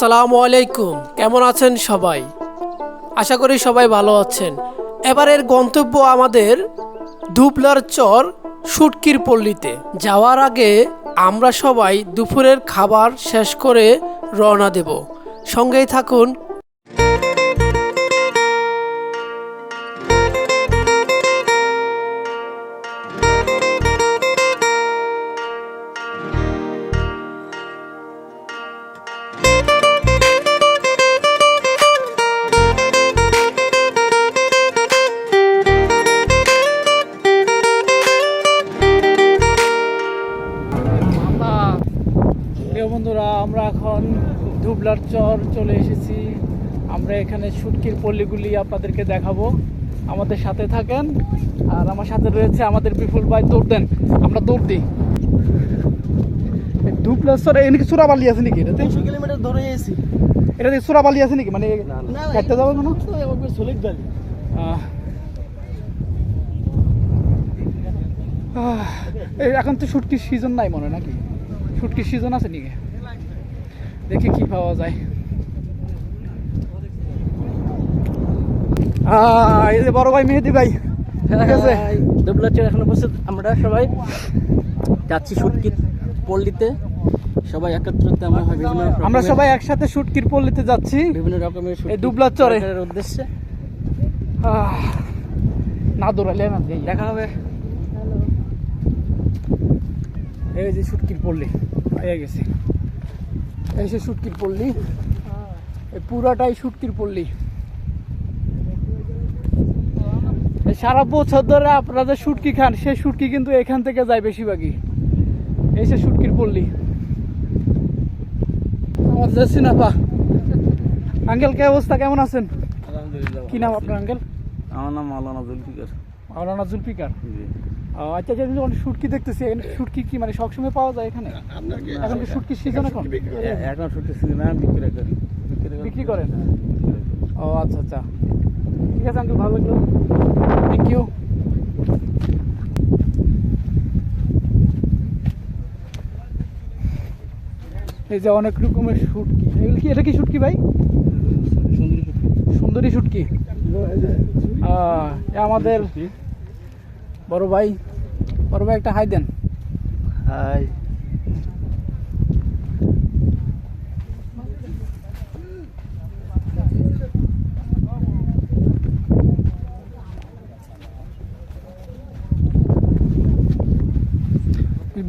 আসসালামু আলাইকুম। কেমন আছেন সবাই? আশা করি সবাই ভালো আছেন। এবারের গন্তব্য আমাদের দুবলার চর সুটকির পল্লীতে। যাওয়ার আগে আমরা সবাই দুপুরের খাবার শেষ করে রওনা দেব। সঙ্গেই থাকুন। চর চলে এসেছি। আমরা এখানে শুটকির পল্লীগুলি আপনাদেরকে দেখাবো। আমাদের সাথে থাকেন আর আমার সাথে রয়েছে আমাদের বিপুল ভাই। দৌড় দেন আমরা দৌড় দিই। এখানে কি আছে নাকি? এটাতে কিলোমিটার ধরে এসি। এটাতে চোরাবালি আছে নাকি? মানে কাটতে যাব কোনো এখন তো শুটকির সিজন নাই মনে নাকি? শুটকির সিজন আছে দেখি কি পাওয়া যায়। এই যে বড় ভাই মেহেদি ভাই ঠিক আছে? ডুবলাচের এখন উপস্থিত আমরা সবাই যাচ্ছি সুটকিত পল্লীতে। সবাই একত্রিত আমরা বিভিন্ন আমরা সবাই একসাথে শুটকির পল্লীতে যাচ্ছি। বিভিন্ন রকমের এই ডুবলার চরে। উদ্দেশ্যে। না দৌড়ালে না দেখা হবে। এই যে শুটকির পল্লী পেয়ে গেছি। এই সে শুটকির পল্লী। এই পুরাটাই শুটকির পল্লী। সারা বছর ধরে আপনারা শুটকি খান সেই শুটকি কিন্তু এখান থেকে যায় বেশিরভাগই। এই সে শুটকির পল্লী। আমার যাচ্ছি না পা আঙ্কেল কে অবস্থা? কেমন আছেন? কি নাম আপনার আঙ্কেল? আমার নাম মাওলানা জুলফিকার। মাওলানা জুলফিকার। ও, আচ্ছা আচ্ছা অনেক শুটকি দেখতেছি। এখানে শুটকি কি মানে সবসময় পাওয়া যায় এখানে? এখন কি শুটকির সিজন এখন? এখন শুটকি সিজন বিক্রি করি বিক্রি করেন? ও আচ্ছা আচ্ছা। ঠিক আছে আঙ্কেল ভালো লাগল থ্যাংক ইউ এই যে অনেক রকমের শুটকি। এগুলো কি এটা কি শুটকি ভাই? সুন্দরী শুটকি। আহ, এ আমাদের বড় ভাই বড় ভাই একটা হাই দেন। হাই।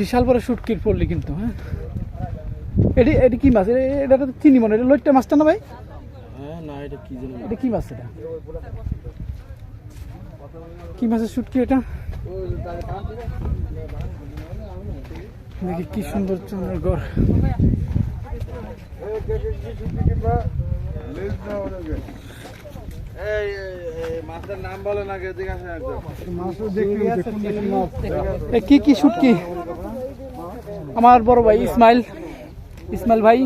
বিশাল বড় শুটকির পড়লি কিন্তু হ্যাঁ? এটি এটি কি মাছ? এটা তো চিনি মনে। এটা মাছটা না ভাই? হ্যাঁ এটা কি মাছ এটা? কি মাছের শুটকি এটা? দেখি কি সুন্দর চন্দ্রের এ কি কি শুটকি? আমার বড় ভাই ইসমাইল। ইসমাইল ভাই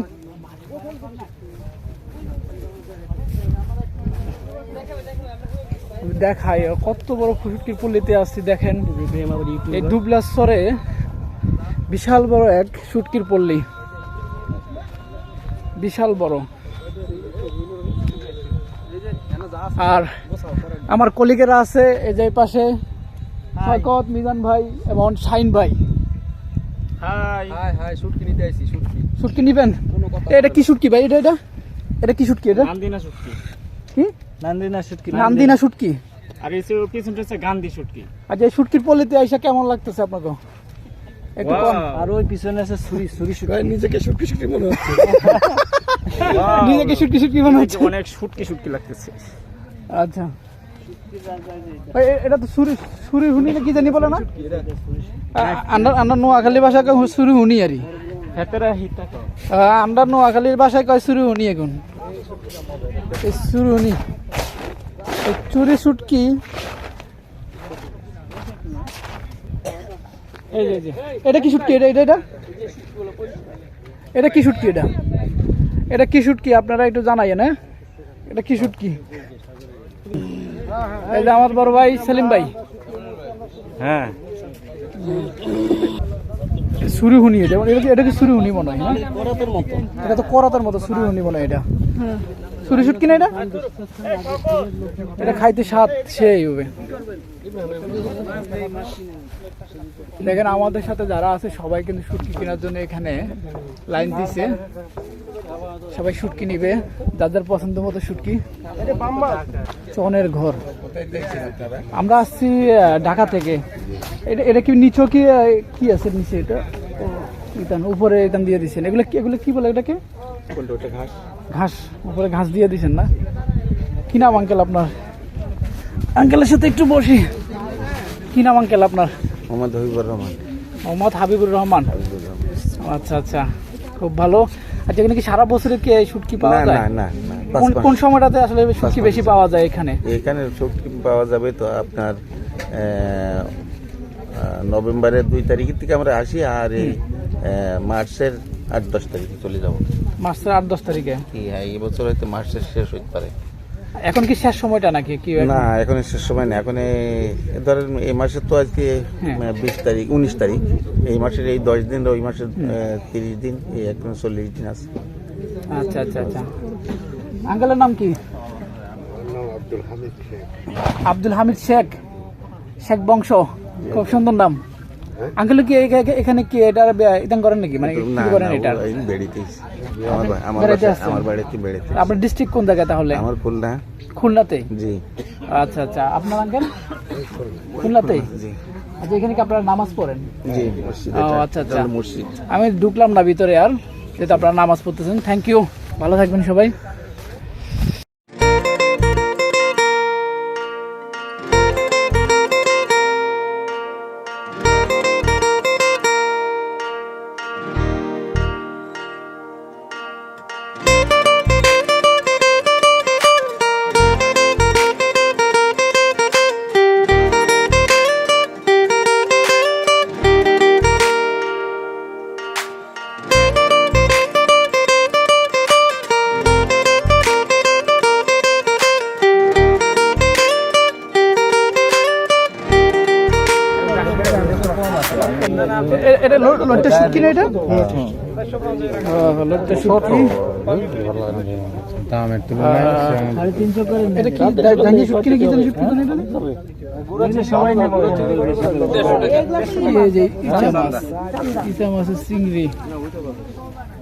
দেখাই কত বড় শুটকির পল্লীতে আসছি দেখেন। এই দুবলাশ্বরে বিশাল বড় এক শুটকির পল্লী। বিশাল বড়। আর আমার কলিগেরা আছে এই যে পাশে। সৈকত মিজান ভাই এবং শাইন ভাই। হাই হাই হাই শুটকি নিবেন? এটা কি শুটকি ভাই? এটা এটা? এটা কি শুটকি এটা? নান্দিনা শুটকি কি? নান্দিনা শুটকি নান্দিনা শুটকি আর এসে পিছনটা হচ্ছে গান্ধী শুটকি আচ্ছা এই শুটকির পল্লীতে আইসা কেমন লাগতেছে আপনাকে? একটু কম আর ওই পিছনে আছে ছুরি ছুরি শুটকি নিজেকে শুটকি শুটকি মনে হচ্ছে। নিজেকে শুটকি শুটকি মনে হচ্ছে। অনেক শুটকি শুটকি লাগতেছে। আচ্ছা। এটা তো সুরি সুরি হুনি না কি জানি বলে না? আন্ডার আন্ডার নোয়াখালী ভাষায় কয় সুরি হুনি আরই? হেতেরা হিতা কয়? আন্ডার নোয়াখালীর ভাষায় কয় সুরি হুনি এখন? এই সুরি হুনি। এই চুরি যে এটা কি শুটকি এটা এটা এটা? এটা কি শুটকি এটা? এটা কি শুটকি আপনারা একটু জানাইয়েন হ্যাঁ? এটা কি শুটকি এই যে আমার বড় ভাই সেলিম ভাই। হ্যাঁ। সুরিহুনি এটা। এটা কি এটা কি সুরিহুনি মনে হয় হ্যাঁ? এটা তো করাতের মতো। সুরিহুনি মনে হয় এটা। সুরি শুটকি না এটা? এটা খাইতে স্বাদ সেই হবে দেখেন, আমাদের সাথে যারা আছে, সবাই কিন্তু শুটকি কেনার জন্য এখানে লাইন দিছে। সবাই শুটকি নিবে। যার পছন্দ মতো শুটকি, চনের ঘর। আমরা আসছি ঢাকা থেকে। এটা এটা কি নিচে কি কি আছে নিচে এটা? উপরে দিয়ে দিচ্ছেন এগুলো এগুলো কি বলে এটাকে? ঘাস? উপরে ঘাস দিয়ে দিছেন না? কি নাম আঙ্কেল আপনার? আঙ্কেলের সাথে একটু বসি। কি নাম আঙ্কেল আপনার? মোহাম্মদ হবিবুর রহমান। মোহাম্মদ হাবিবুর রহমান। আচ্ছা আচ্ছা খুব ভালো। আচ্ছা এখানে কি সারা বছরে কি শুটকি পাওয়া যায়? না না না কোন কোন সময়টাতে আসলে শুটকি বেশি পাওয়া যায় এখানে? এখানে শক্তি পাওয়া যাবে তো আপনার নভেম্বরের দুই তারিখের থেকে আমরা আসি আর এই মার্চের আট দশ তারিখে চলে যাব। মাসের আট দশ তারিখে? কি হ্যাঁ এই বছর হয়তো মার্চের শেষ হইতে পারে। এখন কি শেষ সময়টা নাকি? কি না এখন শেষ সময় না এখন এই- ধরেন এই মাসের তো আজকে হ্যাঁ। বিশ তারিখ উনিশ তারিখ। এই মাসের এই দশ দিন ওই মাসের তিরিশ দিন এই এখন চল্লিশ দিন আছে। আচ্ছা আচ্ছা আচ্ছা। আঙ্কেলের নাম কি? আব্দুল হামিদ শেখ। শেখ বংশ। খুব সুন্দর নাম। আঙ্কেল কি এখানে কি এটা ইদান করেন নাকি? মানে কি করেন এটা? ও- আমার আমার বেড়াতে আপনার ডিস্ট্রিক্ট কোন জায়গায় তাহলে? আমার খুলনা। খুলনাতে? জি। আচ্ছা আচ্ছা। আপনার আঙ্কেল খুলনাতে? জি। আচ্ছা এখানে কি আপনারা নামাজ পড়েন? জি আচ্ছা, আচ্ছা। মসজিদ। আমি ঢুকলাম না ভিতরে আর যেহেতু আপনারা নামাজ পড়তেছেন। থ্যাংক ইউ ভালো থাকবেন সবাই। লোটটা শুটকি না এটা? লোটটা শুটকি এটা কি ডাঙ্গি শুটকি না কি জানি শুটকি না এটা? এই যে ইচ্ছা মাছ। ইচ্ছা মাছের চিংড়ি।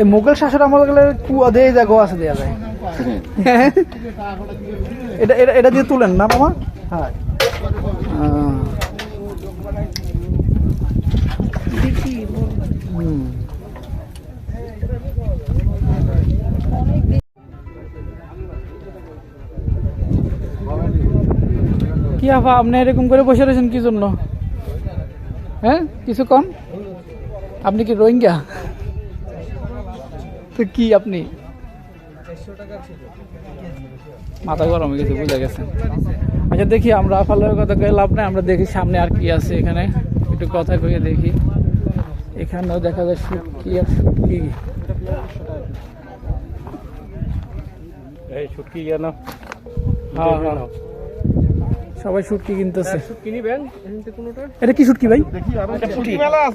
এই মোগল শাসন আমল গেলে কুয়া দিয়ে যা গোয়া আছে দেওয়া যায়। এটা এটা এটা দিয়ে তুলেন না, মামা? হ্যাঁ। কি আপা আপনি এরকম করে বসে রয়েছেন কি জন্য? হ্যাঁ কিছু কম আপনি কি রোহিঙ্গা? তো কি আপনি? মাথা গরম হয়ে গেছে বুঝে গেছে। আচ্ছা দেখি আমরা আফালের কথা কয়ে লাভ নাই আমরা দেখি সামনে আর কি আছে এখানে। একটু কথা কয়ে দেখি। এখানেও দেখা যায় শুটকি আর শুটকি হ্যাঁ হ্যাঁ। সবাই শুটকি কিনতেছে। এটা কি শুটকি ভাই?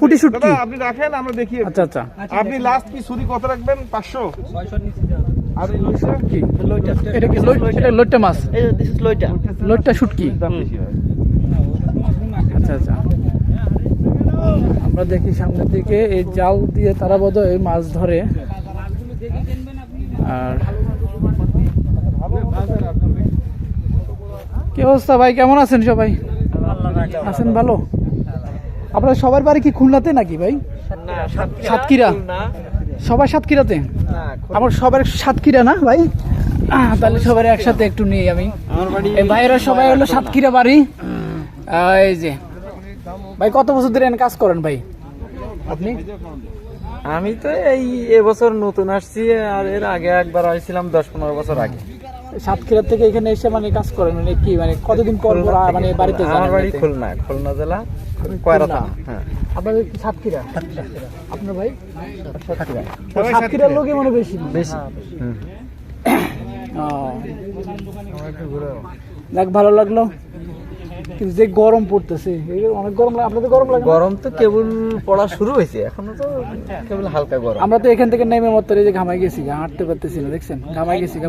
ফুটি শুটকি আপনি রাখেন আমরা দেখি। আচ্ছা আচ্ছা। আপনি লাস্ট কি ছুরি কত রাখবেন? পাঁচশো? আর এই লইছে? কি এটা কি লইট- এটা লোট্টা মাছ? লোট্টা শুটকি আচ্ছা আচ্ছা। আমরা দেখি সামনের দিকে এই জাল দিয়ে তারা বোধ হয় মাছ ধরে। আর কি অবস্থা ভাই? কেমন আছেন সবাই? আছেন ভালো? আপনার সবার বাড়ি কি খুলনাতে নাকি ভাই? সাতক্ষীরা। সবাই সাতক্ষীরাতে? আমার সবার সাতক্ষীরা না ভাই? তাহলে সবার একসাথে একটু নিই আমি। ভাইয়েরা সবাই হলো সাতক্ষীরা বাড়ি। এই যে। ভাই, কত বছর ধরে কাজ করেন ভাই? আপনি? আমি তো এই এবছর নতুন আসছি, আর এর আগে একবার আসছিলাম দশ পনেরো বছর আগে। সাতক্ষীরা থেকে এখানে এসে মানে কাজ করেন মানে কি মানে কতদিন পর পর মানে বাড়িতে যান আমার বাড়ি খুলনা খুলনা জেলা কয়রা থানা হ্যাঁ। আপনাদের সাতক্ষীরা? আপনার ভাই? সাতক্ষীরা। সাতক্ষীরার মনে বেশি। বেশি। হুম। যাক ভালো লাগল। কিন্তু যে গরম পড়তেছে অনেক গরম লাগে আপনাদের গরম লাগে গরম তো কেবল পড়া শুরু হয়েছে এখনও তো কেবল হালকা গরম। আমরা তো এখান থেকে নেমে মতো যে ঘামাই গেছি হাঁটতে পারতেছি না দেখছেন? ঘামাই গেছি গা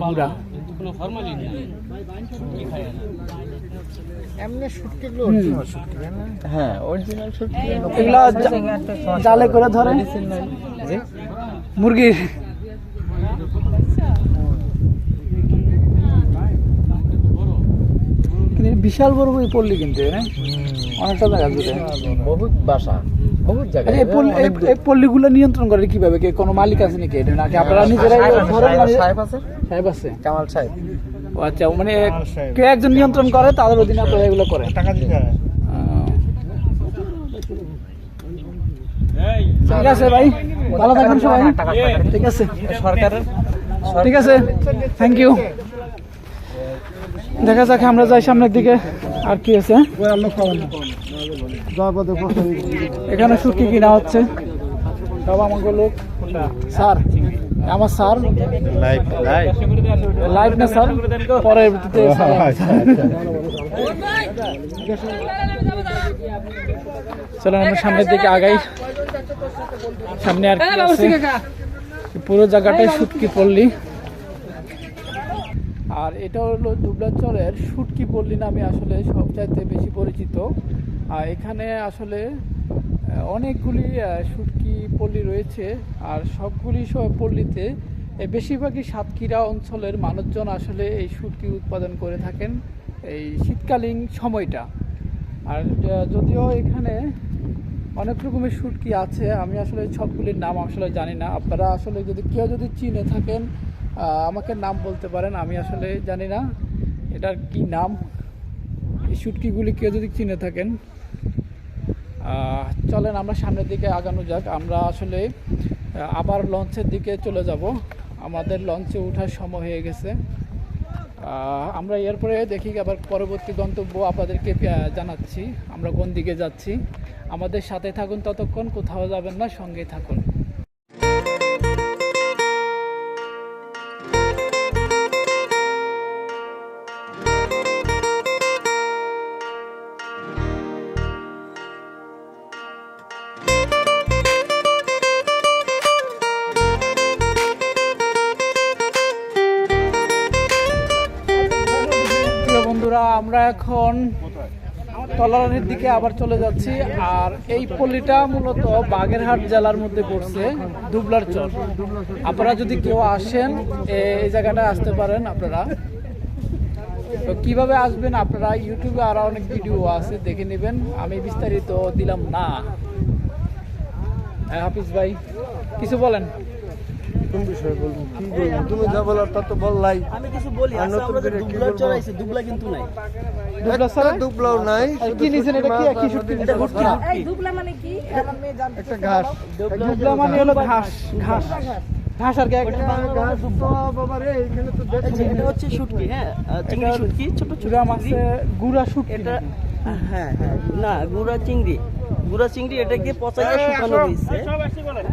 হ্যাঁ অরিজিনাল সত্যি এগুলা জালে করে ধরে। মুরগির কিন্তু বিশাল বড় বই পড়লি কিন্তু হ্যাঁ অনেকটা জায়গা জুড়ে বহুত বাসা বহুত জায়গা। এই পল্লী- এই- এই পল্লীগুলো নিয়ন্ত্রণ করে কীভাবে? কে কোনো মালিক আছে নাকি? এটা নাকি আপনারা নিজেরাই মানে- সাহেব আছে সাহেব আছে। কামাল সাহেব। আচ্ছা মানে কে একজন নিয়ন্ত্রণ করে তাদের অধীনে আপনারা এগুলো করেন। টাকা দিতে ঠিক আছে ভাই ভালো থাকবেন সবাই। ঠিক আছে। সরকারের। ঠিক আছে। থ্যাংক ইউ দেখা যাক আমরা যাই সামনের দিকে। আর কি আছে? এখানে শুটকি কিনা হচ্ছে। সব আমাকে লোক। স্যার আমার স্যার। লাইভ লাইভ না স্যার? পরের ভিত্তিতে স্যার। চলো আমরা সামনের দিকে আগাই। সামনে আর কি আছে? পুরো জায়গাটাই শুটকি পল্লী। আর এটা হলো দুবলাচরের শুটকি পল্লী নামে আসলে সবচাইতে বেশি পরিচিত। আর এখানে আসলে অনেকগুলি শুটকি পল্লী রয়েছে। আর সবগুলি সব পল্লীতে বেশিরভাগই সাতক্ষীরা অঞ্চলের মানুষজন আসলে এই শুটকি উৎপাদন করে থাকেন এই শীতকালীন সময়টা। আর যদিও এখানে অনেক রকমের শুটকি আছে, আমি আসলে সবগুলির নাম আসলে জানি না। আপনারা আসলে যদি কেউ যদি চিনে থাকেন আমাকে নাম বলতে পারেন, আমি আসলে জানি না এটার কি নাম। এই শুটকিগুলি কেউ যদি চিনে থাকেন চলেন আমরা সামনের দিকে আগানো যাক। আমরা আসলে আবার লঞ্চের দিকে চলে যাব। আমাদের লঞ্চে ওঠার সময় হয়ে গেছে। আমরা এরপরে দেখি আবার পরবর্তী গন্তব্য আপনাদেরকে জানাচ্ছি। আমরা কোন দিকে যাচ্ছি? আমাদের সাথে থাকুন ততক্ষণ, কোথাও যাবেন না সঙ্গে থাকুন। এখন তলারানির দিকে আবার চলে যাচ্ছি আর এই পল্লীটা মূলত বাগেরহাট জেলার মধ্যে পড়ছে দুবলার চর। আপনারা যদি কেউ আসেন এই জায়গাটায় আসতে পারেন আপনারা। তো কীভাবে আসবেন আপনারা? ইউটিউবে আরও অনেক ভিডিও আছে দেখে নেবেন। আমি বিস্তারিত দিলাম না। হ্যাঁ, হাফিজ ভাই কিছু বলেন। কোন বিষয়ে বলব কি বলব? তুমি যা বলার তা তো বললাই। আমি কিছু বলি আর আচ্ছা, নতুন করে কি বলব? চড়াইছি দুবলা কিন্তু নাই। দুবলা ছাড়া? দুবলাও নাই কি নিছেন এটা? কি কি শুটকি নিছেন? এই দুবলা মানে কি? আমার মেয়ে জানতে একটা ঘাস। দুবলা মানে হলো ঘাস ঘাস। ঘাস। আর কি এক- ঘাস তো বাবা রে এখানে তো যে এটা হচ্ছে শুটকি হ্যাঁ চিংড়ি শুটকি ছোট ছোট। মাছে গুড়া শুটকি এটা হ্যাঁ হ্যাঁ। না গুড়া চিংড়ি। গুড়া চিংড়ি এটাকে পচাইয়ে শুকানো হয়েছে।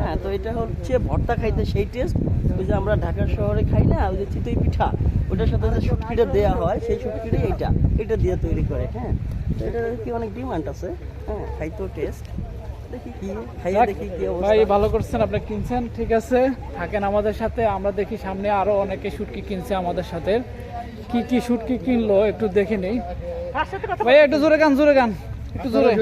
হ্যাঁ তো এটা হচ্ছে ভর্তা খাইতে সেই টেস্ট ওই যে আমরা ঢাকা শহরে খাই না ওই যে চিতই পিঠা ওটার সাথে যে শুটকিটা দেওয়া হয় সেই শুটকিটাই এইটা এটা দিয়ে তৈরি করে হ্যাঁ। তো এটার কি অনেক ডিমান্ড আছে হ্যাঁ খাইতেও টেস্ট দেখি কি খাইয়ে দেখি কি ভাই ভালো করছেন আপনি কিনছেন ঠিক আছে। থাকেন আমাদের সাথে আমরা দেখি সামনে আরও অনেকে শুটকি কিনছে আমাদের সাথে। কি কি শুটকি কিনলো একটু দেখে নেই। ভাই একটু জোরে গান জোরে গান। একটু জোরে।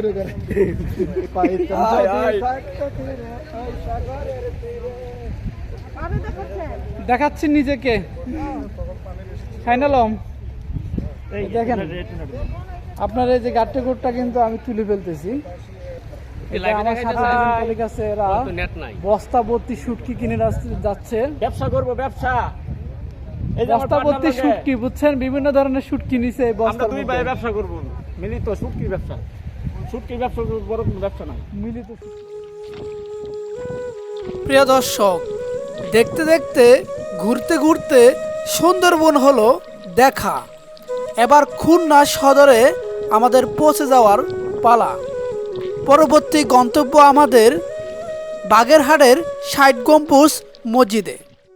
দেখাচ্ছি নিজেকে। ফাইনালম দেখেন আপনার এই যে গাট্টে কোটটা কিন্তু আমি তুলে ফেলতেছি। আমার সাথে কলিগ আছে এরা বস্তা ভর্তি শুটকি কিনে যাচ্ছে- যাচ্ছে। ব্যবসা করব ব্যবসা। বস্তা ভর্তি শুটকি বুঝছেন? বিভিন্ন ধরনের শুটকি নিছে দুই। ভাই ব্যবসা করব। মিলিত শুটকির ব্যবসা। শুটকির ব্যবসা বড় কোনো ব্যবসা না মিলিত প্রিয় দর্শক দেখতে দেখতে ঘুরতে ঘুরতে সুন্দরবন হলো দেখা। এবার খুলনা সদরে আমাদের পৌঁছে যাওয়ার পালা। পরবর্তী গন্তব্য আমাদের বাগেরহাটের ষাট গম্বুজ মসজিদে।